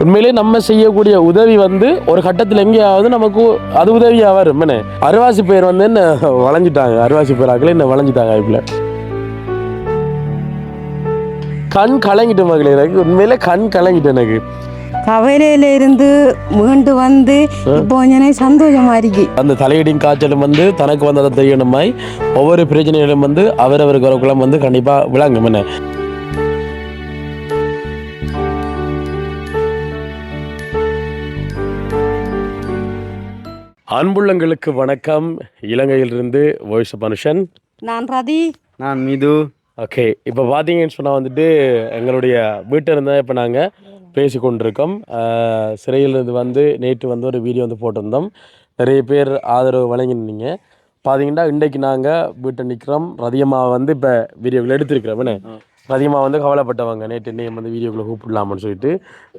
உண்மையிலே நம்ம செய்யக்கூடிய உதவி வந்து ஒரு கட்டத்தில் எங்கேயாவது நமக்கு அது உதவியாக வரும் என்ன அருவாசி பேர் வந்து என்ன வளைஞ்சிட்டாங்க? அருவாசி பேராக்கள் என்ன வளைஞ்சிட்டாங்க இப்பல கண் கலங்கிட்டு மகளே எனக்கு உண்மையிலே கண் கலங்கிட்டு எனக்கு. கவலையில இருந்து மீண்டு வந்து இப்போ கொஞ்சம் சந்தோஷமா இருக்கு அந்த தலையடியும் காய்ச்சலும் வந்து தனக்கு வந்ததை தெரியணுமாய் ஒவ்வொரு பிரச்சனைகளும் வந்து அவரவருக்கு வரக்குள்ள வந்து கண்டிப்பாக விளங்கும் என்ன அன்புள்ளங்களுக்கு வணக்கம். இலங்கையிலிருந்து வாய்ஸ் மனுஷன் நான் ரதி. நான் மிது. ஓகே இப்போ பார்த்தீங்கன்னு சொன்னால் வந்துட்டு எங்களுடைய வீட்டில் இருந்தால் இப்போ நாங்கள் பேசி கொண்டிருக்கோம். சிறையிலிருந்து வந்து நேற்று வந்து ஒரு வீடியோ வந்து போட்டிருந்தோம். நிறைய பேர் ஆதரவு வழங்கினீங்க பார்த்தீங்கன்னா இன்றைக்கு நாங்கள் வீட்டை நிற்கிறோம் ரதியம்மா வந்து இப்போ வீடியோக்கள் எடுத்திருக்கிறோம். ரதியம்மா வந்து கவலைப்பட்டவங்க. நேற்று இன்னைக்கு வந்து வீடியோக்குள்ளே கூப்பிடலாமான்னு சொல்லிட்டு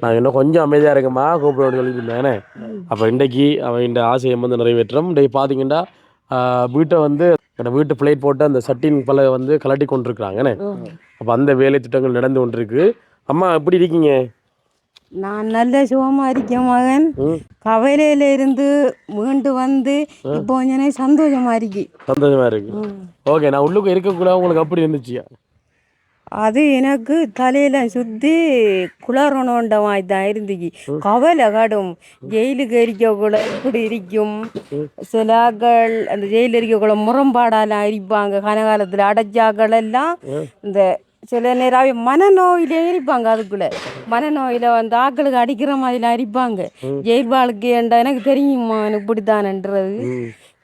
நான் இன்னும் கொஞ்சம் அமைதியாக இருக்கமா கூப்பிட சொல்லியிருந்தேன் அப்போ இன்றைக்கு அவன் இந்த ஆசையை வந்து நிறைவேற்றம் இன்றைக்கு பார்த்தீங்கன்னா வீட்டை வந்து அந்த வீட்டு பிளேட் போட்டு அந்த சட்டின் பல வந்து கலட்டி கொண்டிருக்கிறாங்கண்ணே அப்போ அந்த வேலை திட்டங்கள் நடந்து கொண்டிருக்கு. அம்மா எப்படி இருக்கீங்க? நான் நல்ல சுகமா இருக்கேன் மகன். கவலையில இருந்து மீண்டு வந்து இப்போ கொஞ்சம் சந்தோஷமா இருக்கு. சந்தோஷமா இருக்கு. ஓகே நான் உள்ளுக்கு இருக்கக்குள்ள உங்களுக்கு அப்படி இருந்துச்சு. அது எனக்கு தலையில சுத்தி குளறணுன்ற மாதிரி தான் இருந்துச்சு கவலை கடும். ஜெயிலுக்கு இருக்கக்குள்ள இப்படி இருக்கும். சிலாக்கள் அந்த ஜெயிலில் இருக்கக்குள்ள முரம்பாடாலாம் இருப்பாங்க கனகாலத்தில் அடைச்சாக்கள் எல்லாம் இந்த சில நேரம் மனநோயிலே இருப்பாங்க அதுக்குள்ள. மனநோயில வந்து ஆக்களுக்கு அடிக்கிற மாதிரிலாம் இருப்பாங்க ஜெயில் வாழ்க்கைன்றா எனக்கு தெரியுமா? இப்படித்தானன்றது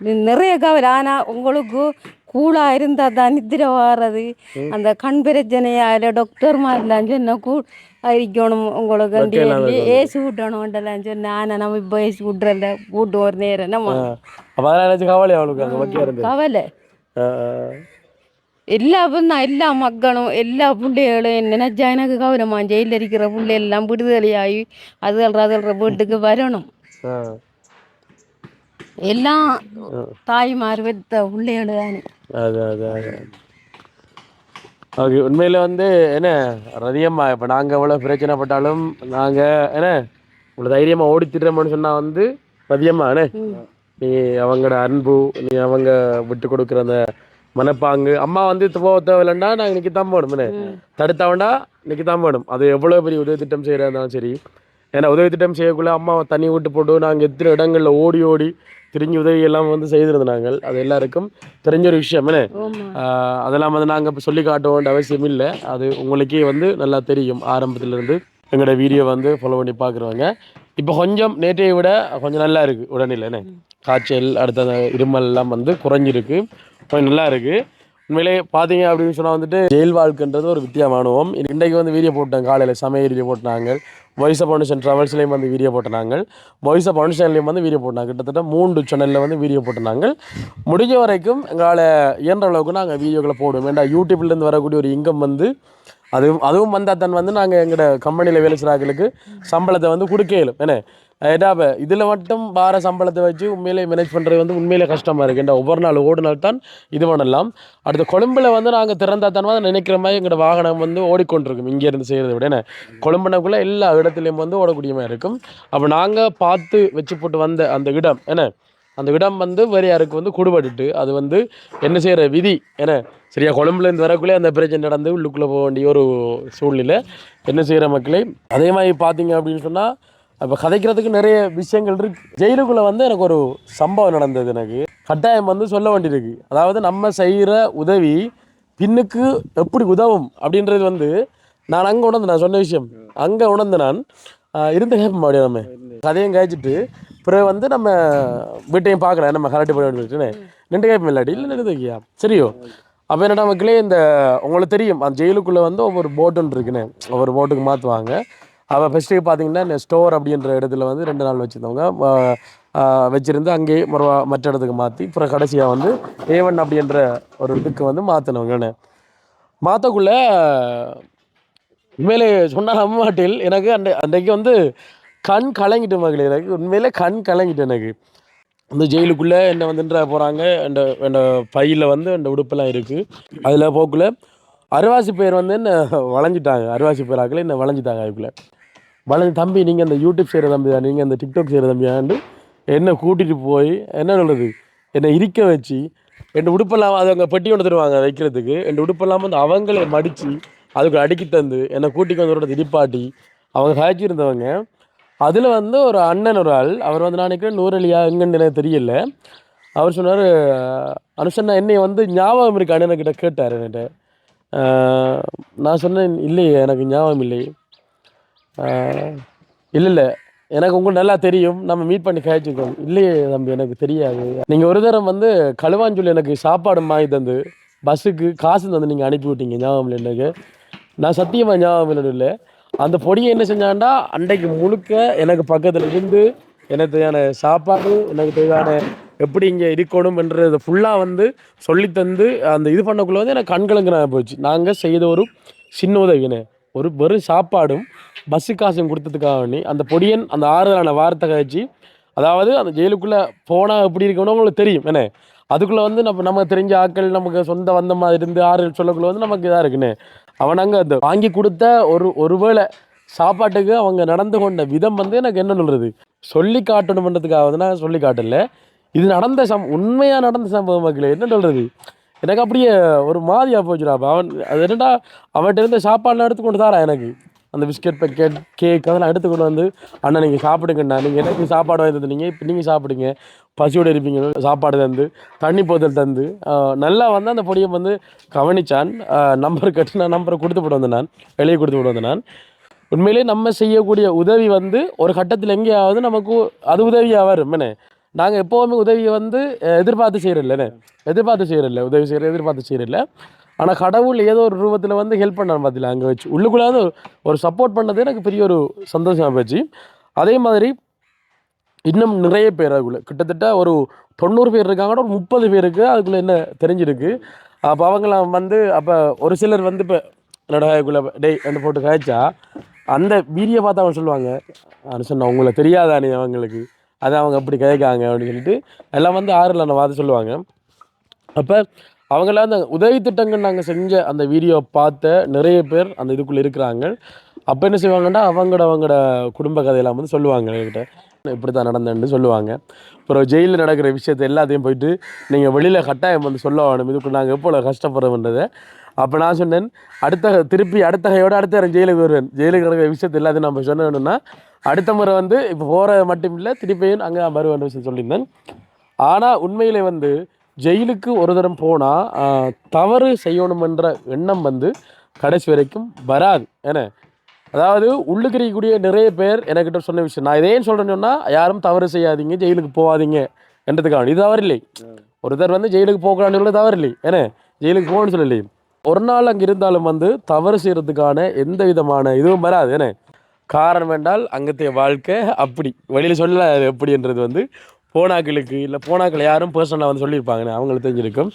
இது நிறைய கவலை. ஆனால் உங்களுக்கு கூலா இருந்தால் தான் நித்திர வாரது அந்த கண் பிரச்சனையால டாக்டர் மாதிரிலாம் சொன்ன கூ இருக்கணும் உங்களுக்கு வந்து ஏசி விட்டணும்ன்றலாம் சொன்னேன் ஆனால் நம்ம இப்போ ஏசி விட்றல கூட்டு ஒரு நேரம் நம்ம கவலை அவளுக்கு கவலை. எல்லா தான் எல்லா மக்களும் எல்லா பிள்ளைகளும் நினைச்சா எனக்கு கவலைமா ஜெயிலில் இருக்கிற பிள்ளை எல்லாம் விடுதலையாகி அதுகள் அதுகள வீட்டுக்கு வரணும். எல்லாம் தாய்மார் பெத்த பிள்ளைகள் தானே. அது அது ஓகே உண்மையில் வந்து என்ன ரதியம்மா இப்போ நாங்கள் எவ்வளோ பிரச்சனைப்பட்டாலும் நாங்கள் என்ன உங்களை தைரியமாக ஓடி திட்டுறோம்னு சொன்னால் வந்து ரதியம்மா என்ன நீ அவங்களோட அன்பு நீ அவங்க விட்டு கொடுக்குற அந்த மனப்பாங்கு அம்மா வந்து போக தேவையில்லைண்டா நான் இன்னைக்கு தான் போகணும் என்ன தடுத்தாவண்டா இன்னைக்கு தான் போகணும். அது எவ்வளோ பெரிய உதவி திட்டம் செய்கிறதா இருந்தாலும் சரி. ஏன்னா உதவி திட்டம் செய்யக்குள்ள அம்மாவை தண்ணி விட்டு போட்டு நாங்கள் எத்தனை இடங்களில் ஓடி ஓடி திரிஞ்சு உதவி எல்லாம் வந்து செய்திருந்தோம் நாங்கள் அது எல்லாருக்கும் தெரிஞ்ச ஒரு விஷயம் என்ன? அதெல்லாம் வந்து நாங்கள் இப்போ சொல்லி காட்ட வேண்டிய அவசியம் இல்லை. அது உங்களுக்கே வந்து நல்லா தெரியும். ஆரம்பத்திலிருந்து எங்களோட வீடியோ வந்து ஃபாலோ பண்ணி பார்க்குறவங்க இப்போ கொஞ்சம் நேற்றைய விட கொஞ்சம் நல்லா இருக்குது உடனே காய்ச்சல் அடுத்த இருமல் எல்லாம் வந்து குறைஞ்சிருக்கு. கொஞ்சம் நல்லா இருக்குது உண்மையிலே பார்த்தீங்க அப்படின்னு சொன்னால் வந்துட்டு ஜெயில் வாழ்க்கைன்றது ஒரு வித்தியாமானுவம் இன்றைக்கு வந்து வீடியோ போட்டேன். காலையில் சமையல் வீடியோ போட்டாங்க. வாய்ஸ் ஆஃப் ஃபவுண்டேஷன் ட்ராவல்ஸ்லேயும் வந்து வீடியோ போட்டாங்க. வாய்ஸ் ஆஃப் ஃபவுண்டேஷன்லேயும் வந்து வீடியோ போட்டாங்க. கிட்டத்தட்ட மூன்று சேனலில் வந்து வீடியோ போட்டாங்க முடிஞ்ச வரைக்கும் எங்களால் இயன்ற அளவுக்கு நாங்கள் வீடியோக்களை போடுவோம். வேண்டாம் யூடியூப்லேருந்து வரக்கூடிய ஒரு இன்கம் வந்து அதுவும் அதுவும் வந்தால் தான் வந்து நாங்கள் எங்களோட கம்பெனியில் வேலை செய்கிறாங்களுக்கு சம்பளத்தை வந்து கொடுக்கலும் ஏன்னா என்ன இப்போ இதில் மட்டும் வார சம்பளத்தை வச்சு உண்மையிலே மேனேஜ் பண்ணுறது வந்து உண்மையிலே கஷ்டமாக இருக்குது ஒவ்வொரு நாள் ஓடினால் தான் இது பண்ணலாம். அடுத்து கொழும்பில் வந்து நாங்கள் திறந்தா தான் நினைக்கிற மாதிரி எங்களோட வாகனம் வந்து ஓடிக்கொண்டிருக்கும். இங்கேருந்து செய்கிறத விட என்ன? கொழும்புனக்குள்ளே எல்லா இடத்துலையும் வந்து ஓடக்கூடிய மாதிரி இருக்கும். அப்போ நாங்கள் பார்த்து வச்சு போட்டு வந்த அந்த இடம் என்ன? அந்த இடம் வந்து வேறு யாருக்கு வந்து கூடுபட்டுட்டு அது வந்து என்ன செய்கிற விதி என்ன? சரியா கொழும்புலேருந்து வரக்குள்ளே அந்த பிரச்சனை நடந்து உள்ளுக்குள்ளே போக வேண்டிய ஒரு சூழ்நிலை. என்ன செய்கிற மக்களே? அதே மாதிரி பார்த்தீங்க அப்படின்னு சொன்னால் இப்போ கதைக்கிறதுக்கு நிறைய விஷயங்கள் இருக்கு. ஜெயிலுக்குள்ளே வந்து எனக்கு ஒரு சம்பவம் நடந்தது எனக்கு. கட்டாயம் வந்து சொல்ல வேண்டியிருக்கு. அதாவது நம்ம செய்கிற உதவி பின்னுக்கு எப்படி உதவும் அப்படின்றது வந்து நான் அங்கே உணர்ந்து நான் சொன்ன விஷயம். அங்கே உணர்ந்து நான். இருந்த கேட்போம் அப்படியே நம்ம. கதையும் காய்ச்சிட்டு பிறகு வந்து நம்ம வீட்டையும் பார்க்கலாம். நம்ம கரெக்ட் பண்ணி விட்டுன்னு நின்று கேட்போம் இல்லாட்டி. இல்லை நின்று வைக்கியா சரியோ. அப்போ என்னடா மக்களே இந்த உங்களுக்கு தெரியும். அந்த ஜெயிலுக்குள்ளே வந்து ஒவ்வொரு போட்டுன்னு இருக்குன்னு. ஒவ்வொரு போட்டுக்கு மாற்றுவாங்க அவள் ஃபஸ்ட்டு பார்த்தீங்கன்னா இந்த ஸ்டோர் அப்படின்ற இடத்துல வந்து ரெண்டு நாள் வச்சுருந்தவங்க வச்சுருந்து அங்கேயே மறு மற்ற இடத்துக்கு மாற்றி அப்புறம் கடைசியாக வந்து ஏவன் அப்படின்ற ஒரு இதுக்கு வந்து மாற்றினவங்கன்னு மாற்றக்குள்ளே உண்மையிலே சொன்னால் நம்ப மாட்டேன். எனக்கு அந்த அன்றைக்கு வந்து கண் கலங்கிட்டு மகளிர் எனக்கு உண்மையிலே கண் கலங்கிட்டு எனக்கு. அந்த ஜெயிலுக்குள்ளே என்ன வந்துன்ற போகிறாங்க அந்த அந்த பையில் வந்து அந்த உடுப்பெல்லாம் இருக்குது அதில் போக்குள்ள அருவாசி பேர் வந்து என்ன வளைஞ்சிட்டாங்க. அருவாசி பேராக்கள் என்ன வளைஞ்சிட்டாங்க அதுக்குள்ளே. வளர்ந்து தம்பி நீங்கள் அந்த யூடியூப் செய்கிற தம்பி தான் நீங்கள் அந்த டிக்டாக் செய்கிற தம்பியாண்டு என்னை கூட்டிகிட்டு போய் என்ன சொல்கிறது என்னை இருக்க வச்சு என் உடுப்பெல்லாம் அது அங்கே பெட்டி கொண்டு தருவாங்க வைக்கிறதுக்கு. என் உடுப்பெல்லாம் வந்து அவங்களே மடித்து அதுக்கு அடுக்கி தந்து என்னை கூட்டிக்கு வந்தவரோட திடிப்பாட்டி அவங்க காய்ச்சிருந்தவங்க. அதில் வந்து ஒரு அண்ணன் ஒரு ஆள். அவர் வந்து நான் நினைக்கிறேன் நூறலியா எங்கன்னு எனக்கு தெரியல. அவர் சொன்னார் அனுஷன்னா என்னை வந்து ஞாபகம் இருக்கு அண்ணன்கிட்ட கேட்டார் என்கிட்ட நான் சொன்னேன் இல்லையே எனக்கு ஞாபகம் இல்லை. இல்லை இல்லை. எனக்கு உங்களுக்கு நல்லா தெரியும். நம்ம மீட் பண்ணி காய்ச்சிருக்கோம் இல்லையே தம்பி எனக்கு தெரியாது. நீங்கள் ஒரு தரம் வந்து கழுவாஞ்சொல்லி எனக்கு சாப்பாடு வாங்கி தந்து பஸ்ஸுக்கு காசு தந்து நீங்கள் அனுப்பி விட்டீங்க ஞாபகம் இல்லை எனக்கு. நான் சத்தியமாக ஞாபகம் இல்லை அந்த பொடியை என்ன செஞ்சாண்டா அன்றைக்கு முழுக்க எனக்கு பக்கத்தில் இருந்து எனக்கு தேவையான சாப்பாடு எனக்கு தேவையான எப்படி இங்கே இருக்கணும்ன்றதை ஃபுல்லாக வந்து சொல்லி தந்து அந்த இது பண்ணக்குள்ள வந்து எனக்கு கண்கலங்கிற போச்சு. நாங்கள் செய்த ஒரு சின்ன உதவினே ஒரு வெறும் சாப்பாடும் பஸ்ஸு காசும் கொடுத்ததுக்காக வேண்டி அந்த பொடியன் அந்த ஆறுதலான வார்த்தை கழிச்சு அதாவது அந்த ஜெயிலுக்குள்ளே போனால் எப்படி இருக்கணும் உங்களுக்கு தெரியும். என்ன? அதுக்குள்ளே வந்து நம்ம நமக்கு தெரிஞ்ச ஆட்கள் நமக்கு சொந்த வந்த மாதிரி இருந்து ஆறுதல் சொல்லக்குள்ள வந்து நமக்கு இதாக இருக்குன்னு. அவன் அங்கே அந்த வாங்கி கொடுத்த ஒரு ஒருவேளை சாப்பாட்டுக்கு அவங்க நடந்து கொண்ட விதம் வந்து எனக்கு என்ன சொல்கிறது சொல்லி காட்டணுன்றதுக்காக வந்து நான் சொல்லி காட்டல. இது நடந்த சம் உண்மையாக நடந்த சம்பவம் மக்களே என்ன சொல்கிறது எனக்கு அப்படியே ஒரு மாதிரியாக போச்சுடா அப்ப. அவன் அது என்னடா அவன்கிட்ட இருந்த சாப்பாடுலாம் எடுத்து கொண்டு தாரா எனக்கு. அந்த பிஸ்கெட் பேக்கெட் கேக் அதெல்லாம் எடுத்து கொண்டு வந்து அண்ணா நீங்கள் சாப்பிடுங்கண்ணா. நீங்கள் எனக்கு சாப்பாடு வாங்கி தந்தீங்க? இப்போ நீங்கள் சாப்பிடுங்க. பசியோடு இருப்பீங்க. சாப்பாடு தந்து தண்ணி போதல் தந்து நல்லா வந்து அந்த பொடியை வந்து கவனிச்சான். நம்பர் கட்டு நான் நம்பரை கொடுத்து போட்டு வந்தேன் நான். வெளியே கொடுத்து போட்டு வந்தேன் நான். உண்மையிலே நம்ம செய்யக்கூடிய உதவி வந்து ஒரு கட்டத்தில் எங்கேயாவது நமக்கு அது உதவியாக வரும். என்ன? நாங்கள் எப்போவுமே உதவியை வந்து எதிர்பார்த்து செய்கிறதில்லண்ணே எதிர்பார்த்து செய்கிறதில்ல உதவி செய்கிற எதிர்பார்த்து செய்கிறதில்ல ஆனால் கடவுள் ஏதோ ஒரு ரூபத்தில் வந்து ஹெல்ப் பண்ணான் பார்த்தீங்களா அங்கே வச்சு. உள்ளுக்குள்ளாவது ஒரு சப்போர்ட் பண்ணது எனக்கு பெரிய ஒரு சந்தோஷமாக போச்சு அதே மாதிரி இன்னும் நிறைய பேர் அதுக்குள்ளே. கிட்டத்தட்ட ஒரு தொண்ணூறு பேர் இருக்காங்க. ஒரு முப்பது பேருக்கு அதுக்குள்ளே என்ன தெரிஞ்சிருக்கு. அப்போ அவங்களாம் வந்து அப்போ ஒரு சிலர் வந்து இப்போ என்னோட அதுக்குள்ளே டேய் ரெண்டு போட்டு காய்ச்சா அந்த வீடியோ பார்த்து அவங்க சொல்லுவாங்க அனுசன் உங்களை தெரியாதானே அவங்களுக்கு? அதை அவங்க அப்படி கேட்காங்க அப்படின்னு சொல்லிட்டு எல்லாம் வந்து ஆறில் நான் வாத சொல்லுவாங்க. அப்போ அவங்களாம் அந்த உதவி திட்டங்கள் நாங்கள் செஞ்ச அந்த வீடியோ பார்த்த நிறைய பேர் அந்த இதுக்குள்ளே இருக்கிறாங்க. அப்போ என்ன செய்வாங்கன்னா அவங்களோட அவங்களோட குடும்ப கதையெல்லாம் வந்து சொல்லுவாங்க என்கிட்ட இப்படி தான் நடந்தேன்னு சொல்லுவாங்க. அப்புறம் ஜெயிலில் நடக்கிற விஷயத்தை எல்லாத்தையும் போயிட்டு நீங்கள் வெளியில் கட்டாயம் வந்து சொல்ல வேணும். இதுக்கு நாங்கள் எப்போ கஷ்டப்படுறோம்ன்றதை. அப்போ நான் சொன்னேன் அடுத்த திருப்பி அடுத்த கையோட அடுத்த வாரம் ஜெயிலுக்கு வருவேன். ஜெயிலுக்கு நடக்கிற விஷயத்தை எல்லாத்தையும் நம்ம சொன்னோம்னா அடுத்த முறை வந்து இப்போ போகிற மட்டும் இல்லை திருப்பியும் அங்கே நான் வருவேன் விஷயம் சொல்லியிருந்தேன். ஆனால் உண்மையிலே வந்து ஜெயிலுக்கு ஒரு தரம் போனால் தவறு செய்யணுமென்ற எண்ணம் வந்து கடைசி வரைக்கும் வராது. ஏன்னா அதாவது உள்ளுக்கு இருக்கக்கூடிய நிறைய பேர் என்கிட்ட சொன்ன விஷயம். நான் இதேன்னு சொல்கிறேன்னு சொன்னால் யாரும் தவறு செய்யாதீங்க ஜெயிலுக்கு போகாதீங்க என்றதுக்காக இது தவறில்லை. ஒருத்தர் வந்து ஜெயிலுக்கு போகலான்னு சொல்ல தவறு ஏன்னா ஜெயிலுக்கு போகணும்னு சொல்லலையே ஒரு நாள் அங்கே இருந்தாலும் வந்து தவறு செய்கிறதுக்கான எந்த விதமான இதுவும் வராது. ஏன்னா காரணம் என்றால் அங்கத்தைய வாழ்க்கை அப்படி. வெளியில் சொல்ல எப்படின்றது வந்து போனாக்களுக்கு இல்லை போனாக்கள் யாரும் பர்சனலாக வந்து சொல்லியிருப்பாங்கண்ணே அவங்களுக்கு தெரிஞ்சிருக்கும்.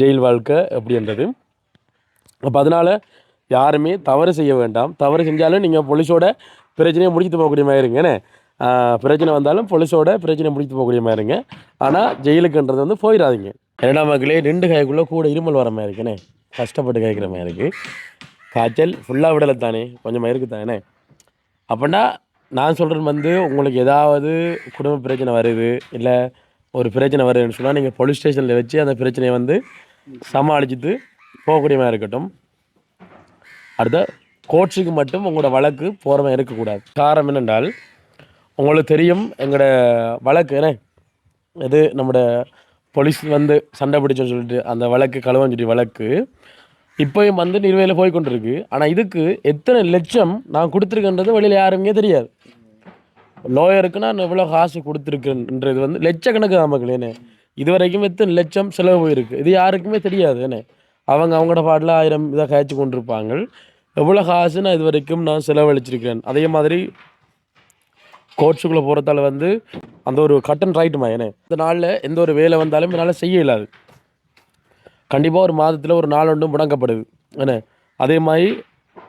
ஜெயில் வாழ்க்கை அப்படின்றது. அப்போ அதனால் யாருமே தவறு செய்ய வேண்டாம். தவறு செஞ்சாலும் நீங்கள் போலீஸோட பிரச்சனையை முடிச்சுட்டு போகக்கூடிய மாதிரி இருங்கண்ணே பிரச்சனை வந்தாலும் போலீஸோட பிரச்சனை முடிச்சுட்டு போகக்கூடிய மாதிரி இருங்க. ஆனால் ஜெயிலுக்குன்றது வந்து போயிடாதீங்க. இரண்டாம் மக்களே ரெண்டு கைக்குள்ளே கூட இருமல் வர மாதிரி இருக்குண்ணே கஷ்டப்பட்டு கேட்குற மாதிரி இருக்குது காய்ச்சல் ஃபுல்லாக விடலை தானே கொஞ்சமாக இருக்குது தானே அப்படின்னா நான் சொல்கிறது வந்து உங்களுக்கு ஏதாவது குடும்ப பிரச்சனை வருது இல்லை ஒரு பிரச்சனை வருதுன்னு சொன்னால் நீங்கள் போலீஸ் ஸ்டேஷனில் வச்சு அந்த பிரச்சனையை வந்து சமாளிச்சுட்டு போகக்கூடியமாக இருக்கட்டும். அடுத்த கோர்ட்ஸுக்கு மட்டும் உங்களோட வழக்கு போகிறவன் இருக்கக்கூடாது. காரணம் என்னென்றால் உங்களுக்கு தெரியும் எங்களோட வழக்கு என்ன? இது நம்மளோட போலீஸ் வந்து சண்டை பிடிச்சோன்னு சொல்லிட்டு அந்த வழக்கு களவாஞ்சுட்டி வழக்கு இப்போயும் வந்து நிறுவையில் போய் கொண்டிருக்கு ஆனால் இதுக்கு எத்தனை லட்சம் நான் கொடுத்துருக்கேன்றது வெளியில் யாருமே தெரியாது. லோயருக்கு நான் எவ்வளோ காசு கொடுத்துருக்கேன்றது வந்து லட்சக்கணக்கு தான் என்ன? இது வரைக்கும் எத்தனை லட்சம் செலவு போயிருக்கு? இது யாருக்குமே தெரியாது என்ன? அவங்க அவங்களோட பாட்டில் ஆயிரம் இதாக காய்ச்சி கொண்டிருப்பாங்க. எவ்வளோ காசு நான் இது வரைக்கும் நான் செலவழிச்சிருக்கிறேன். அதே மாதிரி கோட்ஸுக்குள்ளே போகிறதால வந்து அந்த ஒரு கட்டன் ரைட்டுமா என்ன இந்த நாளில் எந்த ஒரு வேலை வந்தாலும் என்னால் செய்ய இல்லாது கண்டிப்பாக ஒரு மாதத்தில் ஒரு நாள் ஒன்றும் முடங்கப்படுது. என்ன? அதே மாதிரி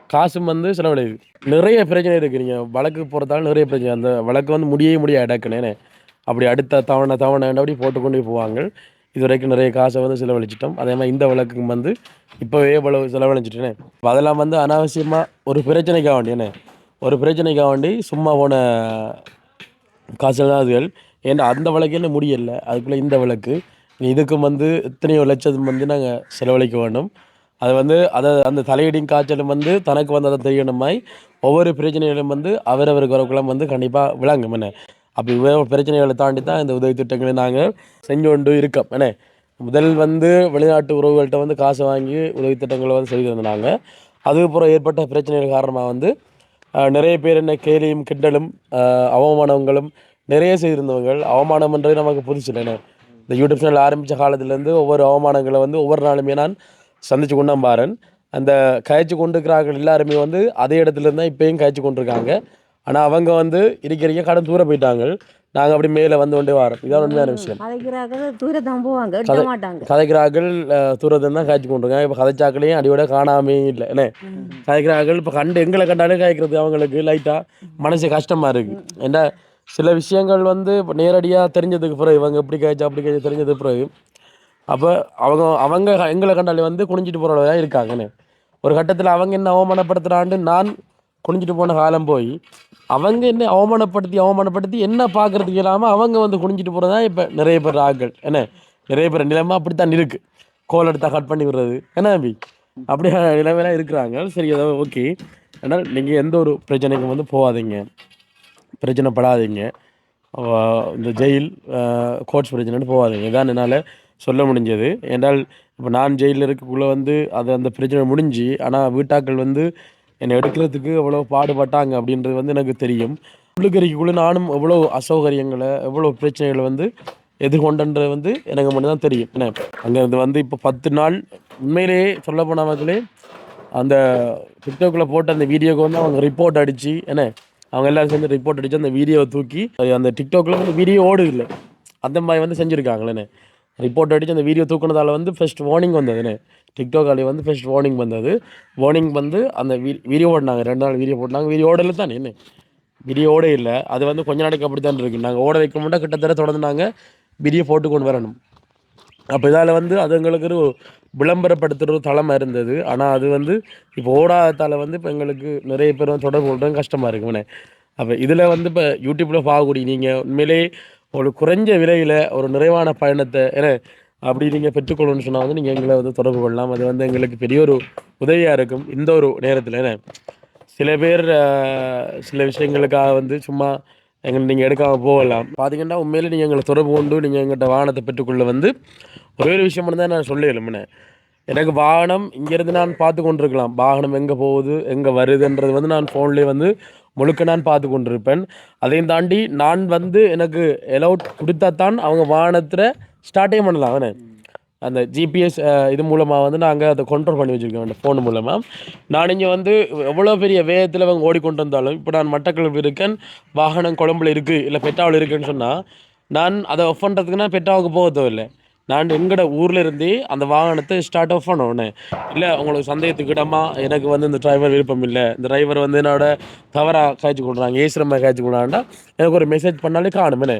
காசும் வந்து செலவழியுது. நிறைய பிரச்சனை இருக்குது நீங்கள் வழக்கு போகிறதால நிறைய பிரச்சனை. அந்த வழக்கு வந்து முடியவே முடியாது என்ன? அப்படி அடுத்த தவணை தவணை அப்படி போட்டுக்கொண்டே போவாங்க. இது வரைக்கும் நிறைய காசை வந்து செலவழிச்சிட்டோம். அதே மாதிரி இந்த வழக்குக்கு வந்து இப்போவே இவ்வளவு செலவழிச்சிட்டேனே அதெல்லாம் வந்து அனாவசியமாக ஒரு பிரச்சனைக்காக வேண்டியனே ஒரு பிரச்சனைக்காக வேண்டி சும்மா போன காசுகள். தான் அதுகள் ஏன்னா அந்த வழக்கில் முடியலை. அதுக்குள்ளே இந்த வழக்கு. இதுக்கும் வந்து எத்தனையோ லட்சம் வந்து நாங்கள் செலவழிக்க வேண்டும். அது வந்து அதை அந்த தலையீடின் காய்ச்சலும் வந்து தனக்கு வந்து அதை தெரியணுமாய் ஒவ்வொரு பிரச்சனைகளும் வந்து அவரவருக்கு வரக்குள்ள வந்து கண்டிப்பாக விளங்கும் என்ன? அப்போ இவ்வளோ பிரச்சனைகளை தாண்டி தான் இந்த உதவி திட்டங்களை நாங்கள் செஞ்சு கொண்டு இருக்கோம். என்ன? முதல் வந்து வெளிநாட்டு உறவுகள்கிட்ட வந்து காசு வாங்கி உதவி திட்டங்களை வந்து செய்து வந்தாங்க அதுக்கப்புறம் ஏற்பட்ட பிரச்சனைகள் காரணமாக வந்து நிறைய பேர் என்ன கேலியும் கிண்டலும் அவமானங்களும் நிறைய செய்திருந்தவர்கள். அவமானம்ன்றது நமக்கு புதுசு இல்லைண்ணே இந்த யூடியூப் சேனல் ஆரம்பித்த காலத்துலேருந்து ஒவ்வொரு அவமானங்களை வந்து ஒவ்வொரு நாளுமே நான் சந்திச்சு கொண்டான் பாரன். அந்த கழிச்சு கொண்டிருக்கிறார்கள் எல்லாருமே வந்து அதே இடத்துல இருந்தால் இப்போயும் கயச்சு கொண்டிருக்காங்க. ஆனால் அவங்க வந்து இருக்கிற கடன் தூர போயிட்டாங்க. நாங்கள் அப்படி மேலே வந்து கொண்டே வரோம். இதான் உண்மையான விஷயம். கதைக்கிறார்கள் தூரத்தில் தான் காய்ச்சி கொண்டிருக்காங்க. இப்போ கதைச்சாக்களையும் அடியோட காணாமே இல்லை. என்ன? கதைக்கிறார்கள் இப்போ கண்டு எங்களை கண்டாலே காய்க்கிறது அவங்களுக்கு லைட்டாக மனசு கஷ்டமாக இருக்குது ஏன்னா சில விஷயங்கள் வந்து இப்போ நேரடியாக தெரிஞ்சதுக்கு பிறகு இவங்க இப்படி காய்ச்சா அப்படி காய்ச்சா தெரிஞ்சதுக்கு பிறகு அப்போ அவங்க அவங்க எங்களை கண்டாலே வந்து குனிஞ்சிட்டு போகிறவங்க இருக்காங்கன்னு ஒரு கட்டத்தில் அவங்க என்ன அவமானப்படுத்துகிறாண்டு நான் குனிஞ்சிட்டு போன காலம் போய் அவங்க என்ன அவமானப்படுத்தி அவமானப்படுத்தி என்ன பார்க்கறதுக்கு இல்லாமல் அவங்க வந்து குனிஞ்சிட்டு போகிறதா இப்போ நிறைய பேர் ஆட்கள் என்ன? நிறைய பேர் நிலைமை அப்படித்தான் இருக்குது கோல் எடுத்தா கட் பண்ணி விடுறது. என்ன தம்பி? அப்படியே நிலைமையெல்லாம் இருக்கிறாங்க. சரி ஏதாவது ஓகே. ஆனால் நீங்கள் எந்த ஒரு பிரச்சனைக்கும் வந்து போகாதீங்க. பிரச்சனைப்படாதீங்க படாதீங்க. இந்த ஜெயில் கோட்ஸ் பிரச்சனைன்னு போகாதீங்க. இதான் என்னால் சொல்ல முடிஞ்சது. என்றால் இப்போ நான் ஜெயிலில் இருக்கக்குள்ளே வந்து அது அந்த பிரச்சனை முடிஞ்சு ஆனால் வீட்டாக்கள் வந்து என்னை எடுக்கிறதுக்கு எவ்வளோ பாடுபட்டாங்க அப்படின்றது வந்து எனக்கு தெரியும். உள்ளுக்கறிக்குள்ளே நானும் எவ்வளோ அசௌகரியங்களை எவ்வளோ பிரச்சனைகளை வந்து எதிர்கொண்டன்றது வந்து எனக்கு மட்டும்தான் தெரியும். என்ன அங்கே வந்து இப்போ பத்து நாள் உண்மையிலேயே சொல்ல போனாமக்களே அந்த டிக்டாக்ல போட்ட அந்த வீடியோக்கு வந்து அவங்க ரிப்போர்ட் அடித்து என்ன அவங்க எல்லாரும் சேர்ந்து ரிப்போர்ட் அடித்து அந்த வீடியோவை தூக்கி அது அந்த டிக்டாக்ல வந்து வீடியோ ஓடுது இல்லை அந்த மாதிரி வந்து செஞ்சுருக்காங்களேண்ணே ரிப்போர்ட் அடிச்சு அந்த வீடியோ தூக்குனதால் வந்து ஃபஸ்ட் வார்னிங் வந்ததுன்னு டிக்டாக் அலி வந்து ஃபஸ்ட் வார்னிங் வந்தது. வார்னிங் வந்து அந்த வீ வீடியோ ஓடினாங்க. ரெண்டு நாள் வீடியோ போட்டாங்க. வீடியோ ஓடல தான்? என்ன? வீடியோ ஓட இல்லை. அது வந்து கொஞ்ச நாளைக்கு அப்படி தான் இருக்கு. நாங்கள் ஓட வைக்க மாட்டோம் கிட்டத்தட்ட தொடர்ந்து நாங்கள் வீடியோ போட்டு கொண்டு வரணும். அப்போ இதால் வந்து அது எங்களுக்கு ஒரு விளம்பரப்படுத்துகிற ஒரு தளமாக இருந்தது. ஆனால் அது வந்து இப்போ ஓடாததால் வந்து இப்போ எங்களுக்கு நிறைய பேர் தொடர்பு கொள்றது கஷ்டமாக இருக்குமே அப்போ இதில் வந்து இப்போ யூடியூப்பில் பார்க்கக்கூடிய நீங்கள் உண்மையிலே ஒரு குறைஞ்ச விலையில் ஒரு நிறைவான பயணத்தை ஏன்னா அப்படி நீங்கள் பெற்றுக்கொள்ளணும்னு சொன்னால் வந்து நீங்கள் எங்களை வந்து தொடர்பு கொள்ளலாம். அது வந்து எங்களுக்கு பெரிய ஒரு உதவியாக இருக்கும் இந்த ஒரு நேரத்தில். என்ன சில பேர் சில விஷயங்களுக்காக வந்து சும்மா எங்களை நீங்கள் எடுக்காமல் போகலாம். பார்த்தீங்கன்னா உண்மையிலே நீங்கள் எங்களை தொடர்பு கொண்டு நீங்கள் எங்கள்கிட்ட வாகனத்தை பெற்றுக்கொள்ள வந்து ஒரே ஒரு விஷயம் மட்டும் தான் நான் சொல்ல சொல்லிடலும்னே எனக்கு வாகனம் இங்கேருந்து நான் பார்த்து கொண்டிருக்கலாம். வாகனம் எங்கே போகுது எங்கே வருதுன்றது வந்து நான் ஃபோன்லேயே வந்து முழுக்க நான் பார்த்து கொண்டிருப்பேன் அதையும் தாண்டி நான் வந்து எனக்கு எலவுட் கொடுத்தா தான் அவங்க வாகனத்தில் ஸ்டார்ட்டே பண்ணலாம் அவனே அந்த ஜிபிஎஸ் இது மூலமாக வந்து நாங்கள் அதை கண்ட்ரோல் பண்ணி வச்சுருக்கோம் அந்த ஃபோன் மூலமாக நான் இங்கே வந்து எவ்வளோ பெரிய வேகத்தில் அவங்க ஓடிக்கொண்டு வந்தாலும் இப்போ நான் மட்டக்களப்பு இருக்கேன் வாகனம் குழம்புல இருக்குது இல்லை பெட்டாவில் இருக்குன்னு சொன்னால் நான் அதை ஆஃப் பண்ணுறதுக்கு நான் பெட்டாவுக்கு போக தேவையில்லை. நான் எங்கட ஊரில் இருந்தே அந்த வாகனத்தை ஸ்டார்ட் ஆஃப் பண்ண இல்லை உங்களுக்கு சந்தேகத்துக்கு இடமா? எனக்கு வந்து இந்த டிரைவர் விருப்பம் இல்லை. இந்த டிரைவர் வந்து என்னோட தவறாக காய்ச்சி கொடுறாங்க ஏசுரமாக காய்ச்சி கொள்றாங்கன்னா எனக்கு ஒரு மெசேஜ் பண்ணாலே காணுமே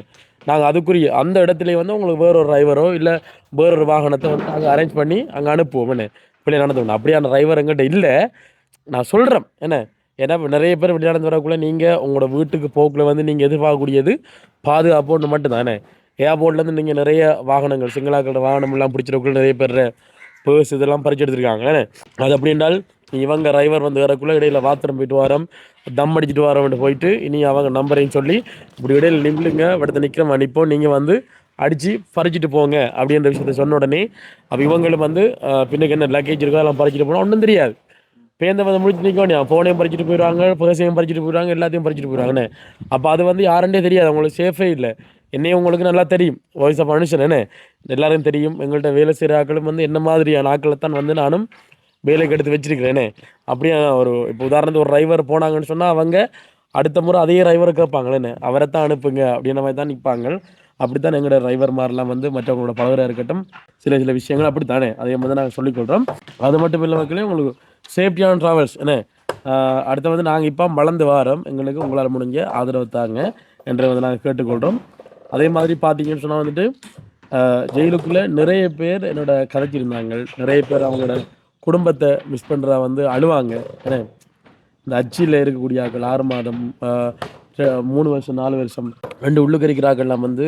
நாங்கள் அதுக்குரிய அந்த இடத்துலயே வந்து உங்களுக்கு வேற ஒரு டிரைவரோ இல்லை வேற ஒரு வாகனத்தை வந்து நாங்கள் அரேஞ்ச் பண்ணி அங்கே அனுப்புவோம் இப்படி அப்படியே அப்படியான டிரைவர் எங்கிட்ட இல்லை. நான் சொல்கிறேன் என்ன? ஏன்னா நிறைய பேர் வெளி வரக்குள்ளே நீங்கள் உங்களோட வீட்டுக்கு போக்குள்ள வந்து நீங்கள் எதிர்பார்க்கக்கூடியது பாதுகாப்பு ஒன்று மட்டும்தானே ஏர்போர்ட்லேருந்து நீங்கள் நிறைய வாகனங்கள் சிங்களாக்களோட வாகனம்லாம் பிடிச்சிருக்குள்ள நிறைய பேர் பர்ஸ் இதெல்லாம் பறிச்சு எடுத்திருக்காங்க அது அப்படி என்றால் இவங்க டிரைவர் வந்து வரக்குள்ளே இடையில் வாத்திரம் போயிட்டு வரோம் தம் அடிச்சுட்டு வரோம்னு போயிட்டு இனி அவங்க நம்பரையும் சொல்லி இப்படி இடையில் நிம்பிளுங்க இடத்த நிற்கிறோம் அனுப்போம் நீங்கள் வந்து அடித்து பறிச்சிட்டு போங்க அப்படின்ற விஷயத்த சொன்ன உடனே அப்போ இவங்களும் வந்து பின்னுக்கு என்ன லக்கேஜ் இருக்கோ அதெல்லாம் பறிச்சுட்டு போனால் ஒன்றும் தெரியாது. பேந்த வந்து முடிச்சு நிற்க வேண்டிய ஃபோனையும் பறிச்சிட்டு போயிடுவாங்க பர்ஸையும் பறிச்சிட்டு போயிடுவாங்க எல்லாத்தையும் பறிச்சிட்டு போயிடுவாங்கண்ணே அப்போ அது வந்து யாருன்றே தெரியாது அவங்களுக்கு சேஃபே இல்லை. என்னையும் உங்களுக்கு நல்லா தெரியும். வாய்ஸ் ஆஃப் மனுஷன் என்ன எல்லாரும் தெரியும். எங்கள்கிட்ட வேலை செய்கிற ஆட்களும் வந்து என்ன மாதிரியான ஆட்களை தான் வந்து நானும் வேலைக்கு எடுத்து வச்சிருக்கிறேனே. அப்படியே ஒரு இப்போ உதாரணத்துக்கு ஒரு டிரைவர் போனாங்கன்னு சொன்னால் அவங்க அடுத்த முறை அதே டிரைவரை கேட்பாங்களேன்னு. அவரை தான் அனுப்புங்க அப்படின்ற மாதிரி தான் நிற்பாங்க அப்படித்தான் எங்களோட டிரைவர் மாதிரிலாம் வந்து மற்றவங்களோட பழகராக இருக்கட்டும் சில சில விஷயங்கள் அப்படித்தானே. அதே மாதிரி தான் நாங்கள் சொல்லிக்கொள்கிறோம் அது மட்டும் இல்லை மக்களே உங்களுக்கு சேஃப்டியான ட்ராவல்ஸ் என்ன ஆஹ் அடுத்து வந்து நாங்கள் இப்போ வளர்ந்து வாரோம். எங்களுக்கு உங்களால் முடிஞ்ச ஆதரவு தாங்க. என்று வந்து நாங்கள் கேட்டுக்கொள்கிறோம் அதே மாதிரி பார்த்தீங்கன்னு சொன்னால் வந்துட்டு ஜெயிலுக்குள்ளே நிறைய பேர் என்னோட கதைச்சிருந்தாங்க. நிறைய பேர் அவங்களோட குடும்பத்தை மிஸ் பண்ணுறா வந்து அழுவாங்க. இந்த அச்சியில் இருக்கக்கூடிய ஆட்கள் ஆறு மாதம் மூணு வருஷம் நாலு வருஷம் ரெண்டு உள்ளுக்கரிக்கிறாக்கள்லாம் வந்து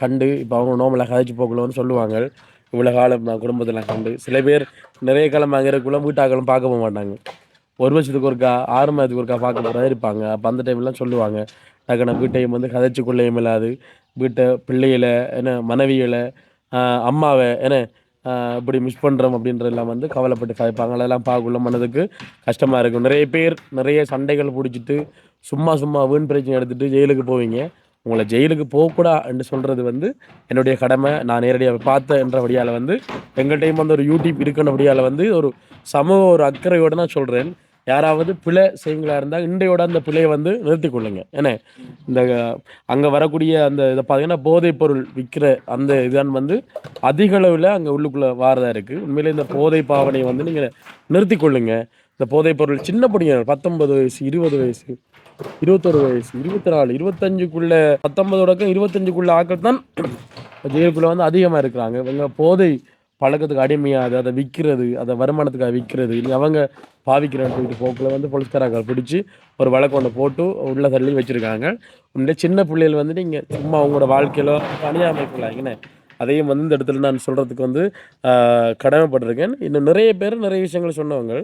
கண்டு இப்போ அவங்க நோமலாக கதைச்சு வந்து சொல்லுவாங்க. இவ்வளோ காலம் நான் குடும்பத்தெல்லாம் கண்டு சில பேர் நிறைய காலம் அங்கே இருக்கக்குள்ள வீட்டாக்களும் பார்க்க போக மாட்டாங்க. ஒரு வருஷத்துக்கு ஒருக்கா ஆறு மாதத்துக்கு ஒருக்கா பார்க்க போகிறதா இருப்பாங்க. அப்போ அந்த டைம்லாம் சொல்லுவாங்க. டக்குன வீட்டையும் வந்து கதைச்சு கொள்ளையும் இல்லாது வீட்டை பிள்ளைகளை என்ன மனைவிகளை அம்மாவை என்ன இப்படி மிஸ் பண்ணுறோம் அப்படின்றதெல்லாம் வந்து கவலைப்பட்டு கதைப்பாங்க. அதெல்லாம் பார்க்கக்குள்ள மனதுக்கு கஷ்டமாக இருக்கும். நிறைய பேர் நிறைய சண்டைகள் பிடிச்சிட்டு சும்மா சும்மா வீண் பிரச்சனை எடுத்துகிட்டு ஜெயிலுக்கு போவீங்க. உங்களை ஜெயிலுக்கு போகக்கூடா என்று சொல்கிறது வந்து என்னுடைய கடமை. நான் நேரடியாக பார்த்தேன்றபடியால் வந்து எங்கள்கிட்டையும் வந்து ஒரு யூடியூப் இருக்குன்றபடியால் வந்து ஒரு சமூக ஒரு அக்கறையோடு நான் சொல்கிறேன் யாராவது பிழை செய்யுங்களா இருந்தால் இன்றையோட அந்த பிழையை வந்து நிறுத்திக் கொள்ளுங்க. ஏன்னா இந்த அங்கே வரக்கூடிய அந்த இதை பார்த்தீங்கன்னா போதைப் பொருள் விற்கிற அந்த இதான் வந்து அதிக அளவில் அங்கே உள்ளுக்குள்ளே வாரதா இருக்குது உண்மையிலே இந்த போதை பாவனையை வந்து நீங்கள் நிறுத்தி கொள்ளுங்க. இந்த போதைப் பொருள் சின்ன பிடிங்க பத்தொன்பது வயசு இருபது வயசு இருபத்தொரு வயசு இருபத்தி நாலு இருபத்தஞ்சுக்குள்ள பத்தொன்பதோடக்க இருபத்தஞ்சுக்குள்ள ஆக்கள் தான் ஜெயிலுக்குள்ளே வந்து அதிகமாக இருக்கிறாங்க. இவங்க போதை பழக்கத்துக்கு அடிமையாது அதை விற்கிறது அதை வருமானத்துக்காக விற்கிறது இல்லை அவங்க பாவிக்கிறேன்னு சொல்லிட்டு போக்கில் வந்து போலீஸ்காரங்க பிடிச்சி ஒரு வழக்கு ஒன்று போட்டு உள்ள தள்ளி வச்சுருக்காங்க. உண்மையிலே சின்ன பிள்ளைகள் வந்து நீங்கள் சும்மா உங்களோட வாழ்க்கையில அணியாமைக்கலாங்கண்ணே அதையும் வந்து இந்த இடத்துல நான் சொல்கிறதுக்கு வந்து கடமைப்பட்டிருக்கேன். இன்னும் நிறைய பேர் நிறைய விஷயங்கள் சொன்னவங்க.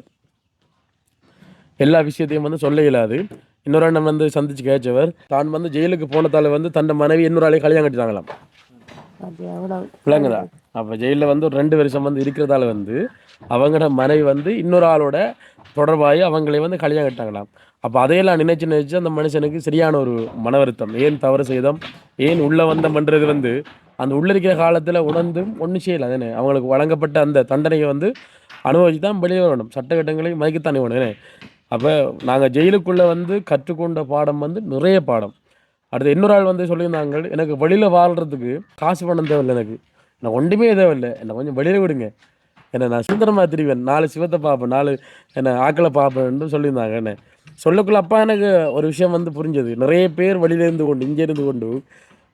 எல்லா விஷயத்தையும் வந்து சொல்ல இயலாது இன்னொரு அண்ணன் வந்து சந்திச்சு கேச்சவர் தான் வந்து ஜெயிலுக்கு போனதால வந்து தன்னை மனைவி இன்னொரு ஆளை கல்யாணம் கட்டிட்டாங்களாம் விளங்குதா? அப்போ ஜெயிலில் வந்து ஒரு ரெண்டு வருஷம் வந்து இருக்கிறதால வந்து அவங்களோட மனைவி வந்து இன்னொரு ஆளோட தொடர்பாகி அவங்களே வந்து கல்யாணம் கட்டாங்களாம் அப்போ அதையெல்லாம் நினைச்சு நினைச்சு அந்த மனுஷனுக்கு சரியான ஒரு மன வருத்தம் ஏன் தவறு செய்தோம்? ஏன் உள்ளே வந்தோம்ன்றது வந்து அந்த உள்ள இருக்கிற காலத்தில் உணர்ந்தும் ஒன்றும் செய்யலை. தானே அவங்களுக்கு வழங்கப்பட்ட அந்த தண்டனையை வந்து அனுபவிச்சு தான் வெளியே வரணும். சட்டக்கட்டங்களை மதிக்கத்தானே வேணும். அப்போ நாங்கள் ஜெயிலுக்குள்ளே வந்து கற்றுக்கொண்ட பாடம் வந்து நிறைய பாடம். அடுத்து இன்னொரு ஆள் வந்து சொல்லியிருந்தாங்க எனக்கு வெளியில் வாழ்கிறதுக்கு காசு பணம் தேவையில்லை எனக்கு. எனக்கு ஒன்றுமே தேவையில்லை என்னை கொஞ்சம் வெளியில் விடுங்க. என்ன நான் சுந்தரமாக திருவேன். நாலு சிவத்தை பார்ப்பேன். நாலு என்ன ஆக்களை பார்ப்பேன்னு சொல்லியிருந்தாங்க. என்ன சொல்லக்குள்ள அப்பா எனக்கு ஒரு விஷயம் வந்து புரிஞ்சது. நிறைய பேர் வெளியில இருந்து கொண்டு இங்கே இருந்து கொண்டு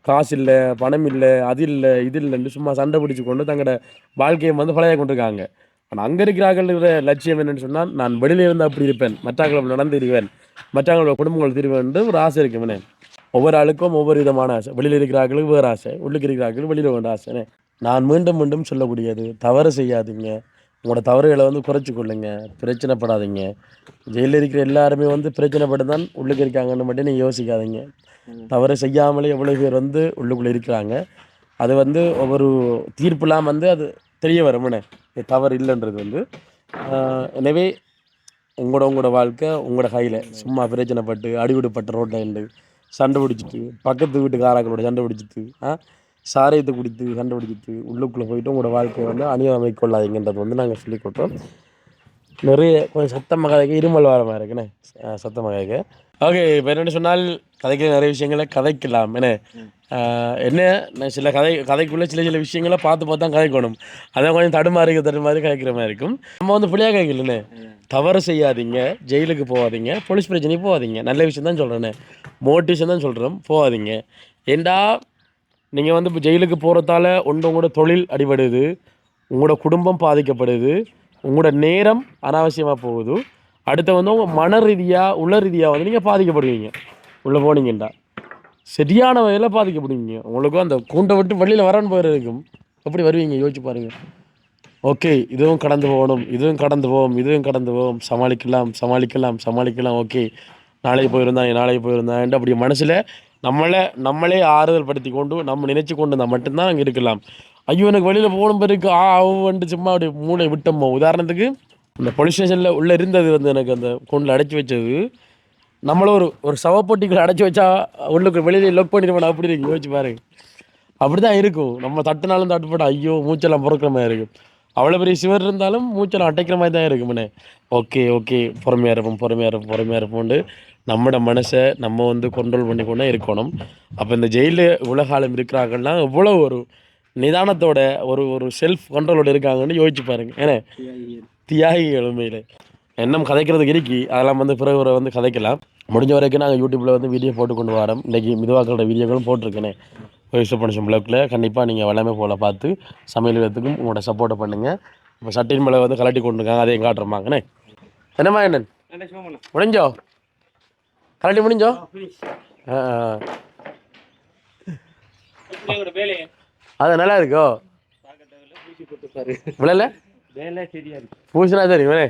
காசு இல்லை பணம் இல்லை அது இல்லை இது இல்லைன்னு சும்மா சண்டை பிடிச்சி கொண்டு தங்களோட வாழ்க்கையை வந்து பழைய கொண்டிருக்காங்க. ஆனால் அங்கே இருக்கிறார்கள் லட்சியம் என்னென்னு சொன்னால் நான் வெளியில இருந்து அப்படி இருப்பேன். மற்றவங்களை நடந்து இருவேன் மற்றவங்களோட குடும்பங்கள் திருவேன் ஒரு ஆசை இருக்குமே. ஒவ்வொரு ஆளுக்கும் ஒவ்வொரு விதமான ஆசை. வெளியில் இருக்கிறார்களுக்கு வேறு ஆசை. உள்ளுக்கு இருக்கிறார்களுக்கு வெளியில் வேண்ட ஆசை. நான் மீண்டும் மீண்டும் சொல்லக்கூடியது தவறு செய்யாதீங்க. உங்களோட தவறுகளை வந்து குறைச்சி கொள்ளுங்க. பிரச்சனைப்படாதீங்க. ஜெயிலில் இருக்கிற எல்லாருமே வந்து பிரச்சனைப்பட்டு தான் உள்ளுக்கு இருக்காங்கன்னு மட்டும் நீங்கள் யோசிக்காதீங்க. தவறு செய்யாமலே எவ்வளோ பேர் வந்து உள்ளுக்குள்ளே இருக்கிறாங்க. அது வந்து ஒவ்வொரு தீர்ப்புலாம் வந்து அது தெரிய வரும்னே தவறு இல்லைன்றது வந்து. எனவே உங்களோட உங்களோட வாழ்க்கை உங்களோட கையில். சும்மா பிரச்சனைப்பட்டு அடிவிடுப்பட்ட ரோட்டில் இருந்து சண்டை பிடிச்சிட்டு பக்கத்து வீட்டு காராக்களோட சண்டை பிடிச்சிட்டு ஆ? சாராயத்தை குடித்து சண்டை பிடிச்சிட்டு உள்ளுக்குள்ளே போயிட்டு உங்களோட வாழ்க்கையை வந்து அநியமை கொள்ளாதீங்கன்றது வந்து நாங்கள் சொல்லிக் கொடுத்தோம் நிறைய கொஞ்சம் சத்தமாக கதைக்கு இருமல் வர மாதிரி இருக்குண்ணே. சத்தமாக கதைக்கு. ஓகே இப்போ என்னென்னு சொன்னால் கதைக்கிற நிறைய விஷயங்களை கதைக்கலாம் என்ன? என்ன? நான் சில கதை கதைக்குள்ளே சில சில விஷயங்களை பார்த்து பார்த்து தான் கதைக்கணும். அதான் கொஞ்சம் தடுமாறி தடுமாறி கதைக்கிற மாதிரி இருக்கும். நம்ம வந்து புள்ளியாக கதைக்கலண்ணே தவறு செய்யாதீங்க ஜெயிலுக்கு போகாதீங்க போலீஸ் பிரச்சனைக்கு போகாதீங்க. நல்ல விஷயம் தான் சொல்கிறேண்ணே மோட்டிவேஷன் தான் சொல்கிறோம் போகாதீங்க. ஏண்டா நீங்கள் வந்து இப்போ ஜெயிலுக்கு போகிறதால ஒன்று உங்களோட தொழில் அடிபடுது உங்களோட குடும்பம் பாதிக்கப்படுது உங்களோட நேரம் அனாவசியமாக போகுது. அடுத்து வந்து உங்கள் மன ரீதியாக உள்ள ரீதியாக வந்து நீங்கள் பாதிக்கப்படுவீங்க. உள்ளே போனீங்கண்டா. சரியான வகையில் பாதிக்கப்படுவீங்க. உங்களுக்கும் அந்த கூண்டை விட்டு வெளியில் வரன்னு போயிருக்கும் எப்படி வருவீங்க? யோசிச்சு பாருங்கள் ஓகே இதுவும் கடந்து போகணும் இதுவும் கடந்து போவோம் இதுவும் கடந்து போவோம். சமாளிக்கலாம் சமாளிக்கலாம் சமாளிக்கலாம். ஓகே நாளைக்கு போயிருந்தான் நாளைக்கு போயிருந்தான் அப்படி மனசில் நம்மளை நம்மளே ஆறுதல் படுத்தி கொண்டு நம்ம நினைச்சு கொண்டு இருந்தால் மட்டும்தான் அங்கே இருக்கலாம். ஐயோ எனக்கு வெளியில் போகணும் பிறகு ஆ அவன்ட்டு சும்மா அப்படி மூளை விட்டோமோ? உதாரணத்துக்கு இந்த போலீஸ் ஸ்டேஷனில் உள்ளே இருந்தது வந்து எனக்கு அந்த கொண்டில் அடைச்சி வச்சது. நம்மளும் ஒரு ஒரு சவப்பொட்டிக்குள்ள அடைச்சி வச்சா உள்ளுக்கு வெளியில் லொக் பண்ணிடுவோம் அப்படி இருக்கு. யோசிச்சு பாருங்க அப்படிதான் இருக்கும். நம்ம தட்டுனாலும் தட்டுப்பட ஐயோ மூச்செல்லாம் பிறக்கிற மாதிரி இருக்கும். அவ்வளோ பெரிய சிவர் இருந்தாலும் மூச்செல்லாம் அடைக்கிற மாதிரி தான் இருக்குமுண்ணே ஓகே ஓகே. பொறுமையாக இருப்போம் பொறுமையாக இருப்போம் பொறுமையாக இருப்போம்னு. நம்மட மனசை நம்ம வந்து கண்ட்ரோல் பண்ணி கொண்டே இருக்கணும். அப்போ இந்த ஜெயிலில் உலகாலம் இருக்கிறாங்கன்னா எவ்வளோ ஒரு நிதானத்தோட ஒரு ஒரு செல்ஃப் கண்ட்ரோலோட இருக்காங்கன்னு யோசிச்சு பாருங்க. ஏன்னா தியாகி எளிமையில் எண்ணம் கதைக்கிறதுக்கு இருக்கி அதெல்லாம் வந்து பிறகு ஒரு வந்து கதைக்கலாம். முடிஞ்ச வரைக்கும் நாங்கள் யூடியூப்பில் வந்து வீடியோ போட்டு கொண்டு வரோம். இன்றைக்கி மிதுவாக்களோட வீடியோக்களும் போட்டிருக்கேனே. விஸ்வப்பணிஷம் பிளாக்ல கண்டிப்பாக நீங்கள் வளமே போல் பார்த்து சமையல் விதத்துக்கும் உங்களோட சப்போர்ட்டை பண்ணுங்கள் இப்போ சட்டின் மேலே வந்து கலட்டி கொண்டு இருக்காங்க. அதையும் காட்டுறமாங்கண்ணே என்னம்மா சிவமண்ணா முடிஞ்சோ? கரெக்டாக முடிஞ்சோ? அது நல்லா இருக்கோ? விழல சரி வேணே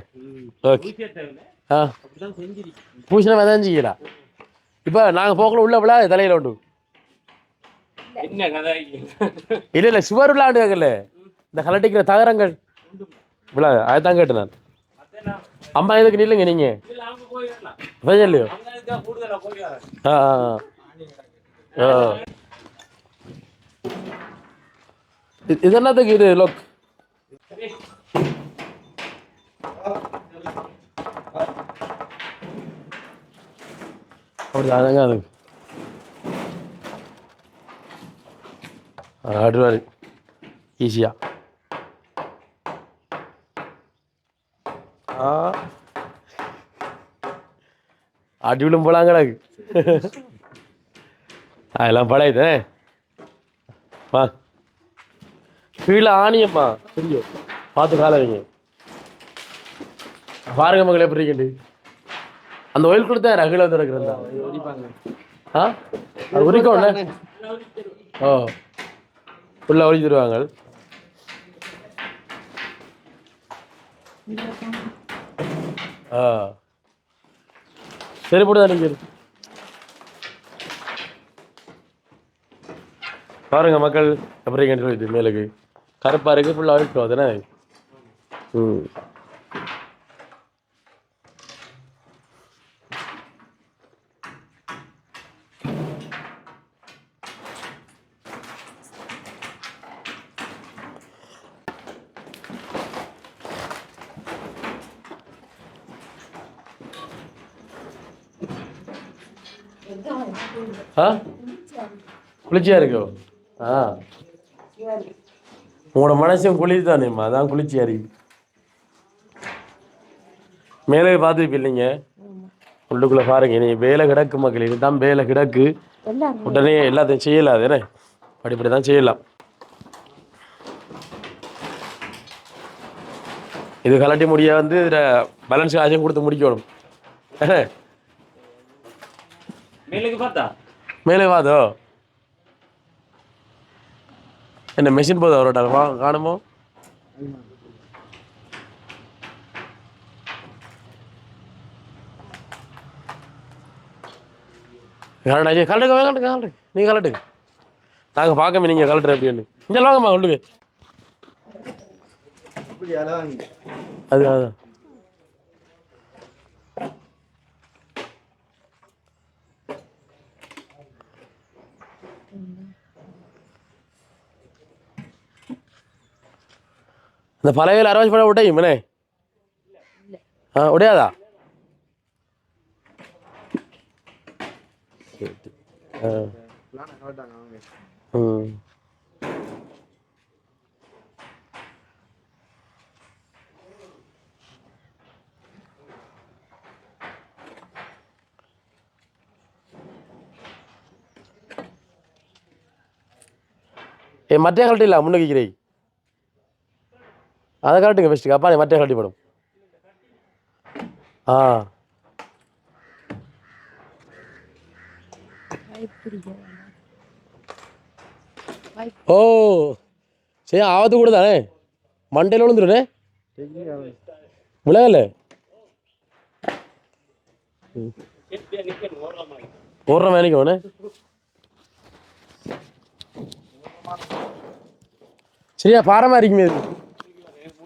ஓகே. ஆ. பூசினா விதைஞ்சிக்கிறா இப்போ நாங்கள் போகல உள்ள விழா தலையில் உண்டு. இல்லை இல்லை சுவர் விழாண்டு இந்த கலட்டிக்கிற தகரங்கள். விழா அதுதான் கேட்டேன் நான். அதெல்லாம் அம்மா எதுக்கு நில்லுங்க நீங்கள் இதுல அவங்க போயிடலாம் விதை இல்லையோ அவங்க இதுக்காக கூடுதலா போயிடுறாங்க ஆ ஆ ஆ. ஆ இது இது என்னத்துக்கு இது லோக் அப்படி அதுங்க அது ஆடுவார் ஈஸியா ஆ. அடிவிலும் போலாம் அதெல்லாம் பழையதே வா. கீழே ஆணியம்மா. தெரியும். பார்த்து காலவீங்க பாருங்க மகளே எப்படி அந்த ஒயில் கொடுத்தா ரகுல வந்து இருக்கிறதா ஆ? அது உரிக்கோண்ணே ஓ. உள்ள ஒழி தருவாங்க சரி போடுதா நீங்கள் பாருங்க மக்கள் எப்படி சொல்லிட்டு மேலுக்கு. கருப்பாக இருக்குது ஃபுல்லாக அழிச்சிடும் அதுனா ம். ஆ? குளிர்ச்சியா இருக்கோ? ஆ. உங்களோட மனசும் குளிர் தானேம்மா அதான் குளிர்ச்சியா இருக்கு. மேலே பார்த்துருப்பீங்க இல்லைங்க? உள்ளுக்குள்ள பாருங்க நீ வேலை கிடக்கு மக்கள் இதுதான் வேலை கிடக்கு. உடனே எல்லாத்தையும் செய்யலாம் தானே படிப்படி தான் செய்யலாம். இது கலட்டி முடிய வந்து இதில் பேலன்ஸ் காசையும் கொடுத்து முடிக்கணும். என்ன? மேலுக்கு பார்த்தா? மேலே வாதோ? என்ன மெஷின் போதும் அவரோட வா காணுமோ? கலட்டுங்க கலட்டுங்க கலட்டுங்க கலட்டுங்க நீங்கள் கலட்டுங்க நாங்கள் பார்க்கமே நீங்கள் கலட்டுற அப்படின்னு இங்கே வாங்கம்மா சொல்லுங்க அது அதான் இந்த பழைய அரவாசி படம் விட்டையும் மனே ஆ உடையாதா ஆ. ம் ஏ மற்ற கழட்டி இல்லை முன்னுக்கு வைக்கிறீ அதை காட்டுங்க ஃபஸ்ட்டுக்கு அப்பா மற்ற கழட்டி போடும் ஆ. ஓ. சரி ஆபத்து கூட தானே? மண்டையில் விழுந்துருனே விழாகல ஓடுற வேலைக்கு அவனே? சரியா பாரமா இருக்குமே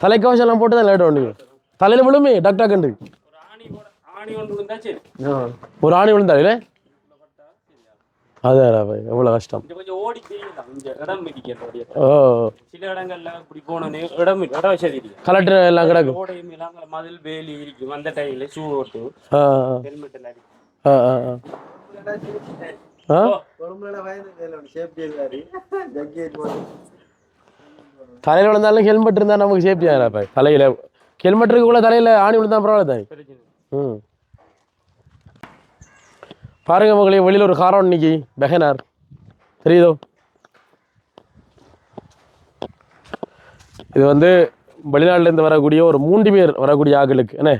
தலைக்கவசம் போட்டு தான் லேட் ஒன்று தலையில் விழுமே டக் ஒரு ஆணி இருந்தா சரி ஒரு ஆணி விழுந்தாலே அதான் பாய் எவ்வளோ கஷ்டம் இடம் ஓ. சில இடங்கள்ல இப்படி போனோன்னே இடம் இட வசதி கலெக்டர் எல்லாம் கிடக்கும். மதில் வேலி இருக்கும் அந்த டைம்ல ஷூ ஓட்டு. ஹெல்மெட் எல்லாம் தலையில் விழுந்தாலும் ஹெல்மெட் இருந்தால் நமக்கு சேஃப்டி ஆகிறா பாய் தலையில் ஹெல்மெட் இருக்கக்குள்ள தலையில் ஆணி விழுந்தா பரவாயில்ல பிரச்சனை ம். பாருங்க மகளே வெளியில் ஒரு காரம் இன்னைக்கு பெஹனார் தெரியுதோ? இது வந்து வெளிநாட்டிலேருந்து வரக்கூடிய ஒரு மூன்று பேர் வரக்கூடிய ஆட்களுக்கு என்ன?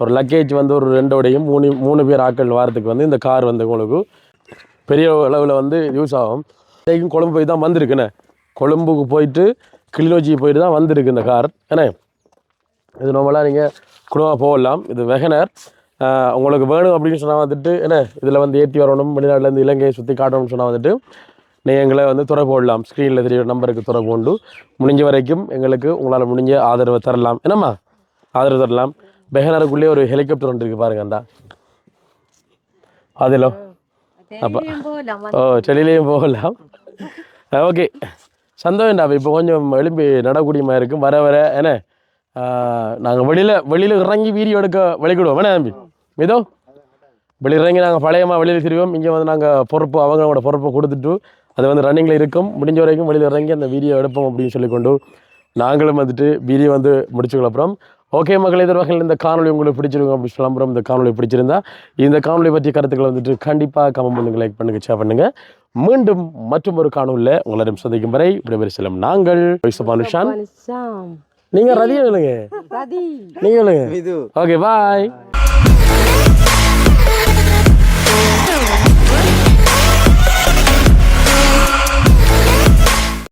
ஒரு லக்கேஜ் வந்து ஒரு ரெண்டோடையும் மூணு மூணு பேர் ஆட்கள் வாரத்துக்கு வந்து இந்த கார் வந்து உங்களுக்கு பெரிய அளவில் வந்து யூஸ் ஆகும். இன்றைக்கும் கொழும்பு போய் தான் வந்திருக்குண்ணே கொழும்புக்கு போயிட்டு கிளிநொச்சி போயிட்டு தான் வந்திருக்கு இந்த கார். என்ன இது நார்மலாக நீங்கள் குடும்பமாக போகலாம். இது வெகனர். உங்களுக்கு வேணும் அப்படின்னு சொன்னால் வந்துட்டு என்ன இதில் வந்து ஏற்றி வரணும். வெளிநாட்டிலேருந்து இலங்கையை சுற்றி காட்டணும்னு சொன்னால் வந்துட்டு நீங்கள் எங்களை வந்து துறை போடலாம். ஸ்க்ரீனில் தெரிய நம்பருக்கு துறை போண்டு. முடிஞ்ச வரைக்கும் எங்களுக்கு உங்களால் முடிஞ்ச ஆதரவை தரலாம். என்னம்மா? ஆதரவு தரலாம். பெஹனருக்குள்ளேயே ஒரு ஹெலிகாப்டர் ஒன்று இருக்குது பாருங்க அந்த அதிலோ அப்போ ஓ செடியிலையும் போகலாம் ஓகே சந்தோஷம்டா இப்போ கொஞ்சம் எழும்பி நடக்கூடியமாக இருக்கும் வர வர என்ன நாங்கள் வெளியில் வெளியில் இறங்கி வீடியோ எடுக்க வெளிக்கிடுவோம் என்ன தம்பி மிதோ வெளியில் இறங்கி நாங்கள் பழையமாக வெளியில் திரிவோம் இங்கே வந்து நாங்கள் பொறுப்பு அவங்களோட பொறுப்பை கொடுத்துட்டு அது வந்து ரன்னிங்கில் இருக்கும் முடிஞ்ச வரைக்கும் வெளியில் இறங்கி அந்த வீடியோ எடுப்போம் அப்படின்னு சொல்லிக்கொண்டு நாங்களும் வந்துட்டு வீடியோ வந்து முடிச்சுக்கல அப்புறம் ஓகே மக்கள் இதர் வகையில் இந்த காணொலி உங்களுக்கு பிடிச்சிருக்கும் அப்படின்னு சொல்லலாம் இந்த காணொலி பிடிச்சிருந்தா இந்த காணொலி பற்றிய கருத்துக்களை வந்துட்டு கண்டிப்பாக கமெண்ட் பண்ணுங்க லைக் பண்ணுங்க ஷேர் பண்ணுங்க. மீண்டும் மற்றும் ஒரு காணொலியில் உங்களிடம் சந்திக்கும் வரை விடைபெறு செல்லும் நாங்கள் சாம் நீங்க ரதி நீங்க இல்லைங்க இது ஓகே பாய்